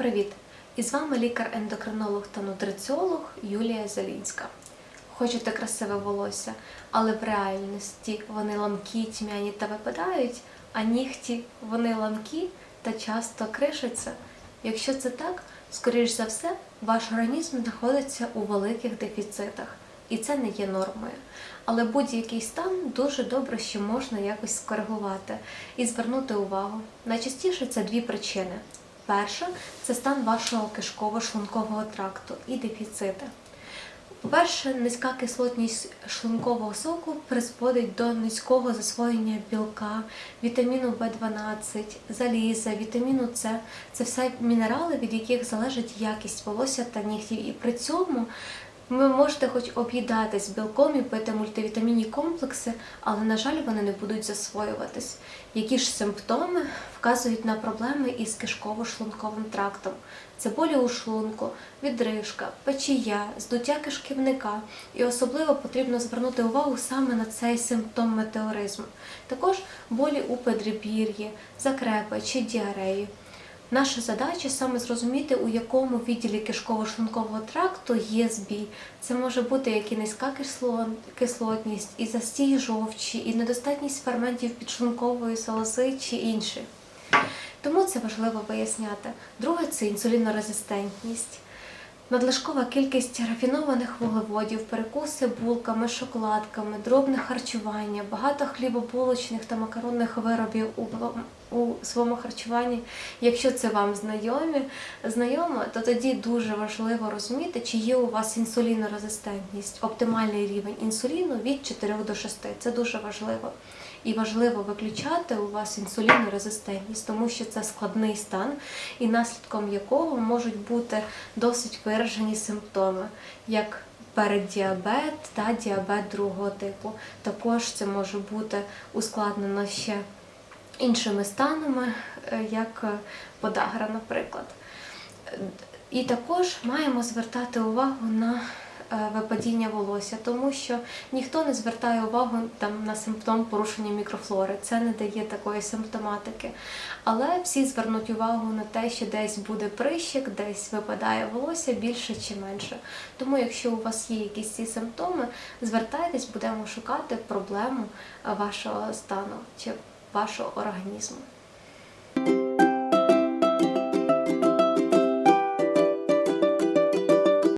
Привіт! І з вами лікар-ендокринолог та нутриціолог Юлія Зелінська. Хочете красиве волосся, але в реальності вони ламкі, тьмяні та випадають, а нігті вони ламкі та часто кришаться. Якщо це так, скоріш за все, ваш організм знаходиться у великих дефіцитах, і це не є нормою. Але будь-який стан дуже добре, що можна якось скоригувати і звернути увагу. Найчастіше це дві причини. Перша це стан вашого кишково-шлункового тракту і дефіцити. По-перше, низька кислотність шлункового соку призводить до низького засвоєння білка, вітаміну В12, заліза, вітаміну С. Це все мінерали, від яких залежить якість волосся та нігтів. І при цьому ви можете хоч об'їдатись білком і пити мультивітамінні комплекси, але, на жаль, вони не будуть засвоюватись. Які ж симптоми вказують на проблеми із кишково-шлунковим трактом? Це болі у шлунку, відрижка, печія, здуття кишківника. І особливо потрібно звернути увагу саме на цей симптом метеоризму. Також болі у подрібір'ї, закрепи чи діареї. Наша задача саме зрозуміти, у якому відділі кишково-шлункового тракту є збій. Це може бути як і низька кисло- кислотність, і застій жовчі, і недостатність ферментів підшлункової залози чи інше Тому це важливо поясняти. Друге це інсулінорезистентність. Надлишкова кількість рафінованих вуглеводів, перекуси булками, шоколадками, дробне харчування, багато хлібобулочних та макаронних виробів у, своєму харчуванні. Якщо це вам знайомі, знайомо, то тоді дуже важливо розуміти, чи є у вас інсулінорезистентність, оптимальний рівень інсуліну від 4 до 6. Це дуже важливо. І важливо виключати у вас інсулінорезистентність, тому що це складний стан, і наслідком якого можуть бути досить виражені симптоми, як переддіабет та діабет другого типу. Також це може бути ускладнено ще іншими станами, е, як подагра, наприклад. І також маємо звертати увагу на випадіння волосся, тому що ніхто не звертає увагу там на симптом порушення мікрофлори. Це не дає такої симптоматики. Але всі звернуть увагу на те, що десь буде прищик, десь випадає волосся більше чи менше. Тому, якщо у вас є якісь ці симптоми, звертайтесь, будемо шукати проблему е, вашого стану чи вашого організму.